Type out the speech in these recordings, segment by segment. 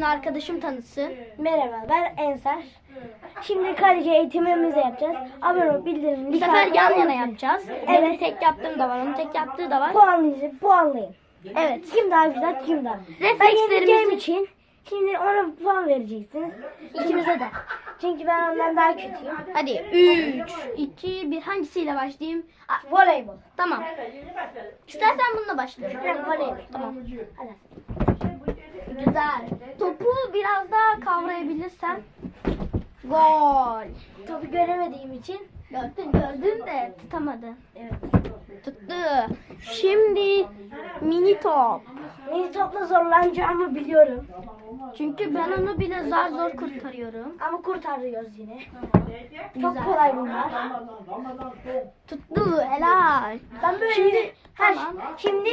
beni arkadaşım tanıtsın. Merhaba ben Ensar. Şimdi kaleci eğitimimizi yapacağız. Abone ol, bildirim, Bu sefer yan yana yapacağız. Benim tek yaptığım da var, onun tek yaptığı da var. Puanlayın, puanlayın. Evet. Kim daha güzel, kim daha. Ben Reflekslerimizi- yenileceğim için şimdi ona puan vereceksiniz. İkimize de. Çünkü ben ondan daha kötüyüm. Hadi 3, 2, 1 hangisiyle başlayayım? Aa, Voleybol. tamam. İstersen bununla başlayalım. Ben voleybol. Tamam. Hadi. Güzel. Topu biraz daha kavrayabilirsen. Gol. Topu göremediğim için Gördün gördün de tutamadın. evet. Tuttu. Şimdi mini top. Mini topla zorlanacağımı biliyorum. Çünkü ben onu bile zar zor kurtarıyorum. Ama kurtarıyoruz yine. Güzel. Çok kolay bunlar. Tuttu helal. Ben böyle Şimdi- tamam. şimdi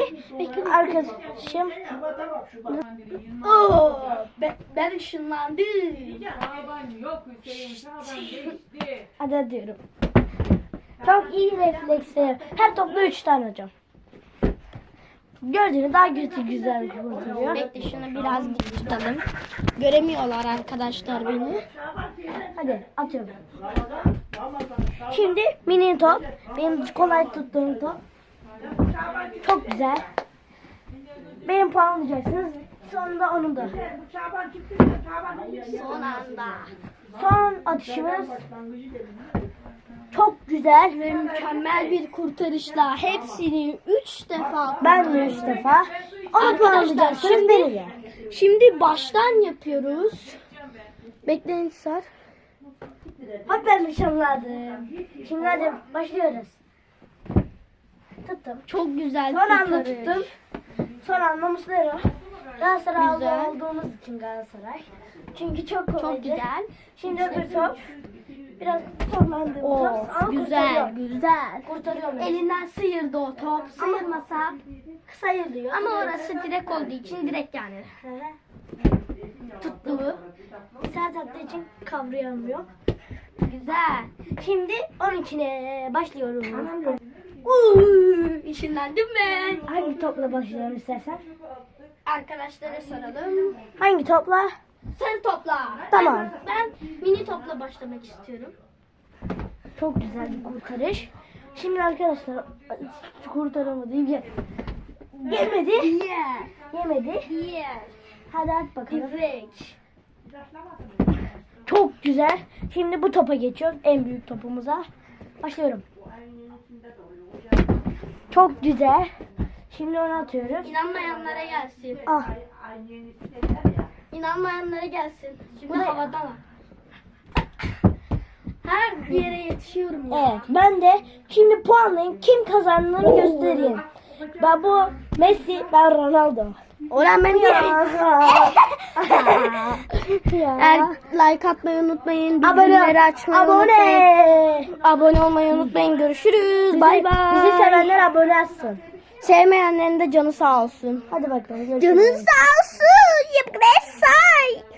arkadaşım Oo, Ben, ben ışınlandım. Hadi diyorum. Çok iyi refleksler. Her topla 3 tane hocam. Gördüğünü daha kötü güzel kurtarıyor. Bekle şunu biraz dik tutalım. Göremiyorlar arkadaşlar beni. Hadi atıyorum. Şimdi mini top. Benim kolay tuttuğum top. Çok güzel. Benim puanlayacaksınız. Sonunda onun da. Son anda. Son atışımız çok güzel. Ve mükemmel bir kurtarışla hepsini 3 defa Ben de 3 defa. Onu Arkadaşlar, puanlayacaksınız şimdi- beni de. Şimdi baştan yapıyoruz. Bekleyin Sar. Hop ben nişanladım. Şimdi hadi başlıyoruz. Tuttum. Çok güzel Son anda kurtarış. tuttum. Son anda Muslera. Galatasaray Güzel. olduğumuz için Galatasaray. Çünkü çok kolaydı. Çok güzel. Şimdi öbür top. Biraz zorlandığım Oo, top. Ama güzel, kurtarıyor. güzel. Kurtarıyorum. Elinden sıyırdı o top. Sıyırmasa sayılıyor. ama orası direkt olduğu için direkt yani. Hı hı. Tuttu. Sert attığı için kavrayamıyor. Güzel. Şimdi 12'ne başlıyorum. Uuu, işinlendim ben. Hangi topla başlayalım istersen? Arkadaşlara soralım. Hangi topla? Sen topla. Tamam. Ben, ben mini topla başlamak istiyorum. Çok güzel bir kurtarış. Şimdi arkadaşlar kurtaramadım. Ye. Yemedi. Yeah. Yemedi. Yeah. Hadi at bakalım. Direkt. Çok güzel. Şimdi bu topa geçiyoruz. En büyük topumuza. Başlıyorum. Çok güzel. Şimdi onu atıyoruz. İnanmayanlara gelsin. Ah. İnanmayanlara gelsin. Şimdi Bu ne? havadan. Her yere yetişiyorum ya. Evet ben de şimdi puanlayın. Kim kazandığını göstereyim. Ben bu Messi, ben Ronaldo. Orhan ben Ya. Eğer like atmayı unutmayın. Abone. Açmayı unutmayın. Abone. Abone olmayı unutmayın. Görüşürüz. Bay bay. Bizi sevenler abone olsun. Sevmeyenlerin de canı sağ olsun. Hadi bakalım. görüşürüz. Canın sağ olsun. Yıpkres say.